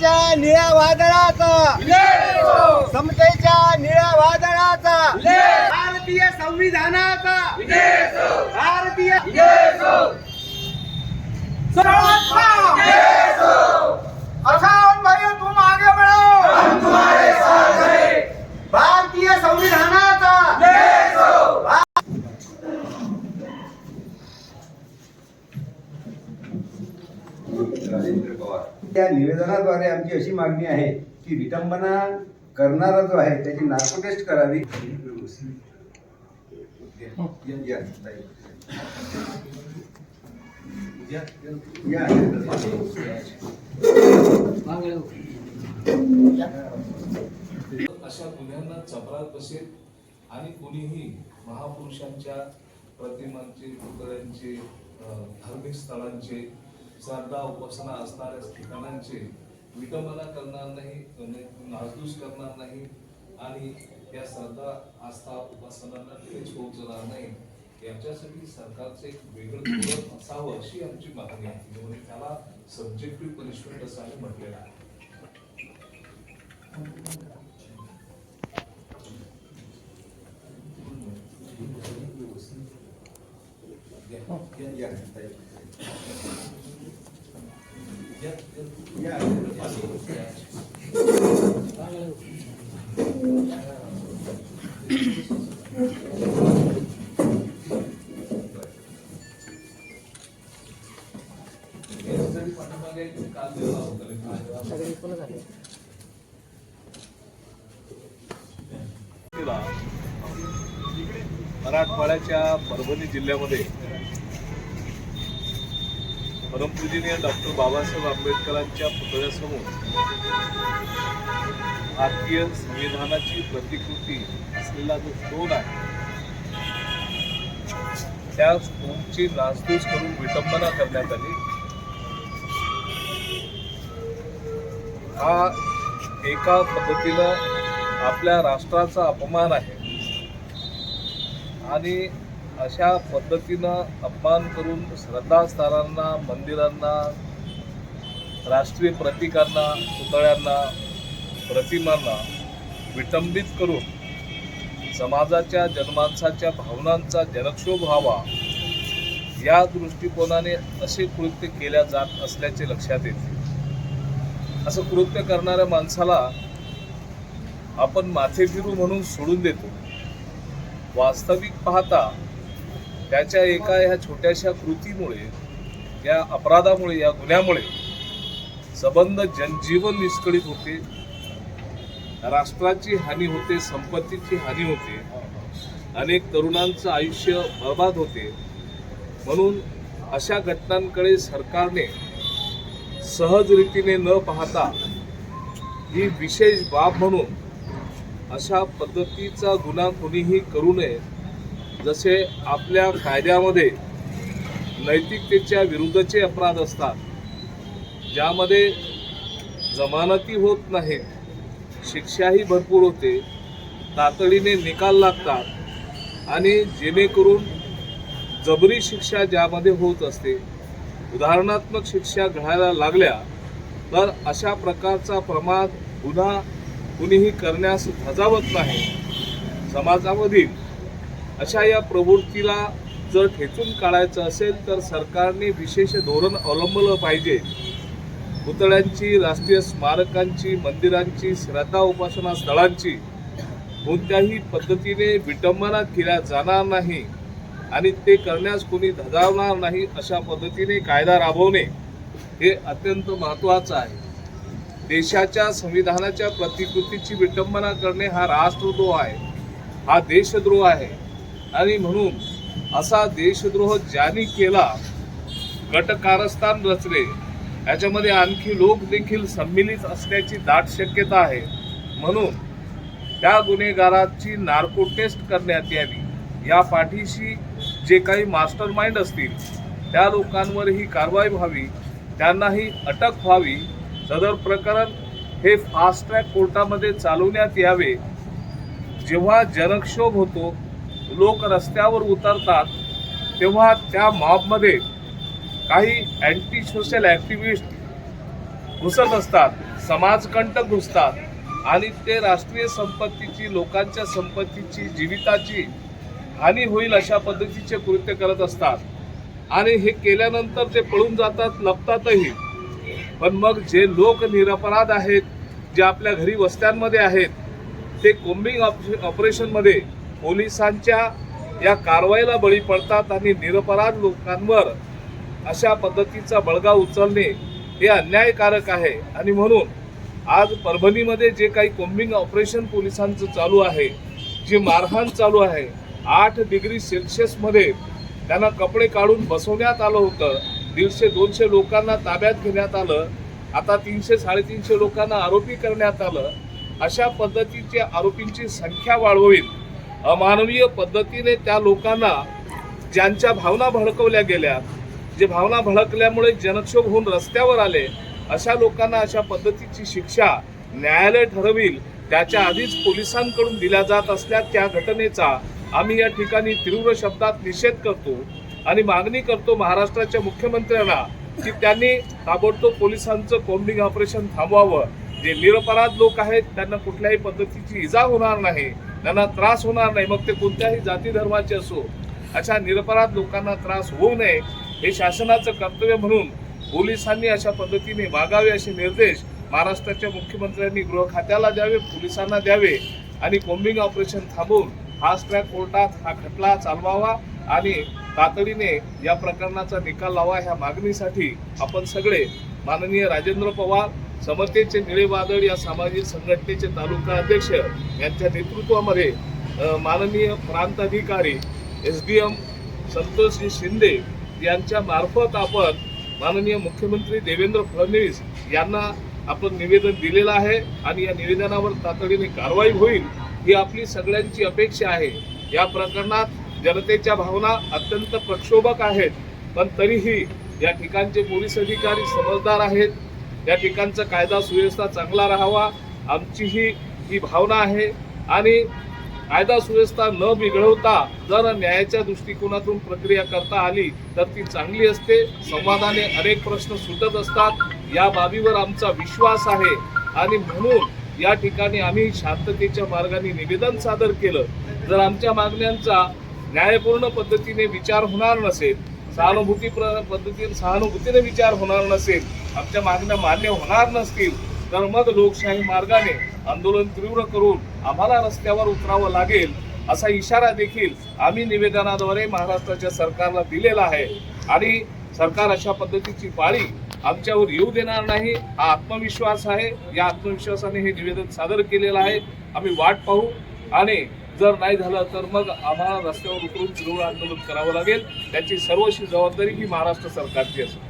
समतेच्या निळ्या वादळाचा. समतेच्या निळ्या वादळाचा. भारतीय संविधानाचा. भारतीय भारतीय संविधानाचा. राजेंद्र पवार. त्या निवेदनाद्वारे आमची अशी मागणी आहे की विटंबना करणारा जो आहे त्याची नार्को टेस्ट करावी. अशा गुन्ह्यांना चपरात बसेल आणि कुणीही महापुरुषांच्या प्रतिमांचे पुतळ्यांचे धार्मिक स्थळांचे श्रद्धा उपासना असणाऱ्या ठिकाणांचे विटंबना करणार नाही म्हणजे नासधूस करणार नाही आणि या श्रद्धा आस्था उपासनांना ठेच पोहोचणार नाही. याच्यासाठी सरकारचं एक वेगळं धोरण असावं अशी आमची मागणी आहे. म्हणजे त्याला सब्जेक्टिव्ह पनिशमेंट असं आम्ही म्हटलेलं आहे. Yeah, yeah, yeah. मराठवाड्याच्या परभणी जिल्ह्यामध्ये परमपूजनीय डॉक्टर बाबासाहेब आंबेडकरांच्या पुतळ्यासमोर भारतीय संविधानाची प्रतिकृती असलेला जो स्टोन आहे त्या स्टोनची नासधूस करून विटंबना करण्यात आली. हा एका पद्धतीनं आपल्या राष्ट्राचा अपमान आहे. आणि अशा पद्धतीनं अपमान करून श्रद्धास्थानांना मंदिरांना राष्ट्रीय प्रतीकांना पुतळ्यांना प्रतिमांना विटंबित करून समाजाच्या जनमानसाच्या भावनांचा जनक्षोभ व्हावा या दृष्टिकोनाने असे कृत्य केल्या जात असल्याचे लक्षात येते. असं कृत्य करणाऱ्या माणसाला आपण माथे फिरू म्हणून सोडून देतो. वास्तविक पाहता त्याच्या एका ह्या छोट्याशा कृतीमुळे या अपराधामुळे या गुन्ह्यामुळे सबंध जनजीवन विस्कळीत होते. राष्ट्राची हानी होते संपत्तीची हानी होते. अनेक तरुणांचं आयुष्य बर्बाद होते. म्हणून अशा घटनांकडे सरकारने सहज रीतीने न पाहता ही विशेष बाब म्हणून अशा पद्धतीचा गुन्हा कोणीही करू नये. जसे आपल्या कायद्यामध्ये नैतिकतेच्या विरुद्धचे अपराध असतात ज्यामध्ये जमानती होत नाहीत शिक्षाही भरपूर होते तातडीने निकाल लागतात आणि जेणेकरून जबरी शिक्षा ज्यामध्ये होत असते उदाहरणात्मक शिक्षा घडायला लागल्या तर अशा प्रकारचा प्रमाद गुन्हा कुणीही करण्यास धजावत नाही. समाजामधील अशा या प्रवृत्तीला जर ठेचून काढायचं असेल तर सरकारने विशेष धोरण अवलंबलं पाहिजे. पुतळ्यांची राष्ट्रीय स्मारकांची मंदिरांची श्रद्धा उपासना स्थळांची कोणत्याही पद्धतीने विटंबना केल्या जाणार नाही आणि ते करण्यास कोणी धजावणार नाही अशा पद्धतीने कायदा राबवणे हे अत्यंत महत्त्वाचं आहे. देशाच्या संविधानाच्या प्रतिकृतीची विटंबना करणे हा राष्ट्रद्रोह आहे. हा देशद्रोह आहे. आणि म्हणून असा देशद्रोह ज्यांनी केला गटकारस्थान रचले याच्यामध्ये आणखी लोक देखील संमिलित असण्याची दाट शक्यता आहे. म्हणून त्या गुन्हेगाराची नार्को टेस्ट करण्यात यावी. या पाठीशी जे काही मास्टर माइंड असतील त्या लोकांवर ही कारवाई व्हावी त्यांनाही अटक व्हावी. सदर प्रकरण हे फास्ट ट्रॅक कोर्टामध्ये चालवण्यात यावे. जेव्हा जनक्षोभ होतो लोक रस्त्यावर उतरतात तेव्हा त्या मॉबमध्ये काही अँटी सोशल ॲक्टिव्हिस्ट घुसत असतात समाजकंटक घुसतात आणि ते राष्ट्रीय संपत्तीची लोकांच्या संपत्तीची जीविताची हानी होईल अशा पद्धतीचे कृत्य करत असतात. आणि हे केल्यानंतर ते पळून जातात लपतातही. पण मग जे लोक निरपराध आहेत जे आपल्या घरी वस्त्यांमध्ये आहेत ते कोम्बिंग ऑप- ऑपरेशनमध्ये पोलिसांच्या या कारवाईला बळी पडतात आणि निरपराध लोकांवर अशा पद्धतीचा बळगा उचलणे हे अन्यायकारक आहे. आणि म्हणून आज परभणीमध्ये जे काही कोम्बिंग ऑपरेशन पोलिसांचं चालू आहे जी मारहाण चालू आहे आठ डिग्री सेल्सिअसमध्ये त्यांना कपडे काढून बसवण्यात आलं होतं. दीडशे दोनशे लोकांना ताब्यात घेण्यात आलं. आता तीनशे साडेतीनशे लोकांना आरोपी करण्यात आलं. अशा पद्धतीच्या आरोपींची संख्या वाढवून अमानवीय पद्धतीने त्या लोकांना ज्यांच्या भावना भडकवल्या गेल्या जे भावना भडकल्यामुळे जनक्षोभ होऊन रस्त्यावर आले अशा लोकांना अशा पद्धतीची शिक्षा न्यायालय ठरविल त्याच्या आधीच पोलिसांकडून दिल्या जात असल्या त्या घटनेचा आम्ही या ठिकाणी तीव्र शब्दात निषेध करतो आणि मागणी करतो महाराष्ट्राच्या मुख्यमंत्र्यांना की त्यांनी ताबडतोब पोलिसांचं कोम्बिंग ऑपरेशन थांबवावं. जे निरपराध लोक आहेत त्यांना कुठल्याही पद्धतीची इजा होणार नाही. त्यांना त्रास होणार नाही. मग ते कोणत्याही जाती धर्माचे असो अशा निरपराध लोकांना त्रास होऊ नये हे शासनाचं कर्तव्य म्हणून पोलिसांनी अशा पद्धतीने वागावे असे निर्देश महाराष्ट्राच्या मुख्यमंत्र्यांनी गृह खात्याला द्यावे पोलिसांना द्यावे आणि कोम्बिंग ऑपरेशन थांबवून फास्ट ट्रॅक कोर्टात हा खटला चालवावा आणि तातडीने या प्रकरणाचा निकाल लावा ह्या मागणीसाठी आपण सगळे माननीय राजेंद्र पवार समतेचे निळे वादळ या सामाजिक संघटनेचे तालुका अध्यक्ष यांच्या नेतृत्वामध्ये माननीय प्रांताधिकारी S D M Santoshji Shinde यांच्या मार्फत आपण माननीय मुख्यमंत्री देवेंद्र फडणवीस यांना आपण निवेदन दिलेलं आहे आणि या निवेदनावर तातडीने कारवाई होईल ही आपली सगळ्यांची अपेक्षा आहे. या प्रकरणात जनतेच्या भावना अत्यंत प्रक्षोभक आहेत पण तरीही या ठिकाणचे पोलीस अधिकारी समजदार आहेत. या ठिकाणचा कायदा सुव्यवस्था चांगला राहावा आमची ही ही भावना आहे. आणि कायदा सुव्यवस्था न बिघडवता जर न्यायाच्या दृष्टिकोनातून प्रक्रिया करता आली तर ती चांगली असते. संवादाने अनेक प्रश्न सुटत असतात. या बाबीवर आमचा विश्वास आहे. आणि म्हणून या ठिकाणी आम्ही शांततेच्या मार्गाने निवेदन सादर केलं. जर आमच्या मागण्यांचा न्यायपूर्ण पद्धतीने विचार होणार नसेल सहानुभूती प्र- पद्धतीने सहानुभूतीने विचार होणार नसेल आमच्या मागण्या मान्य होणार नसतील तर मग लोकशाही मार्गाने आंदोलन तीव्र करून आम्हाला रस्त्यावर उतरावं लागेल असा इशारा देखील आम्ही निवेदनाद्वारे महाराष्ट्राच्या सरकारला दिलेला आहे. आणि सरकार अशा पद्धतीची पाळी आमच्यावर येऊ देणार नाही हा आत्मविश्वास आहे. या आत्मविश्वासाने हे निवेदन सादर केलेलं आहे. आम्ही वाट पाहू आणि जर नाही झालं तर मग आम्हाला रस्त्यावर उतरून तीव्र आंदोलन करावं लागेल. त्याची सर्वशी जबाबदारी ही महाराष्ट्र सरकारची असेल.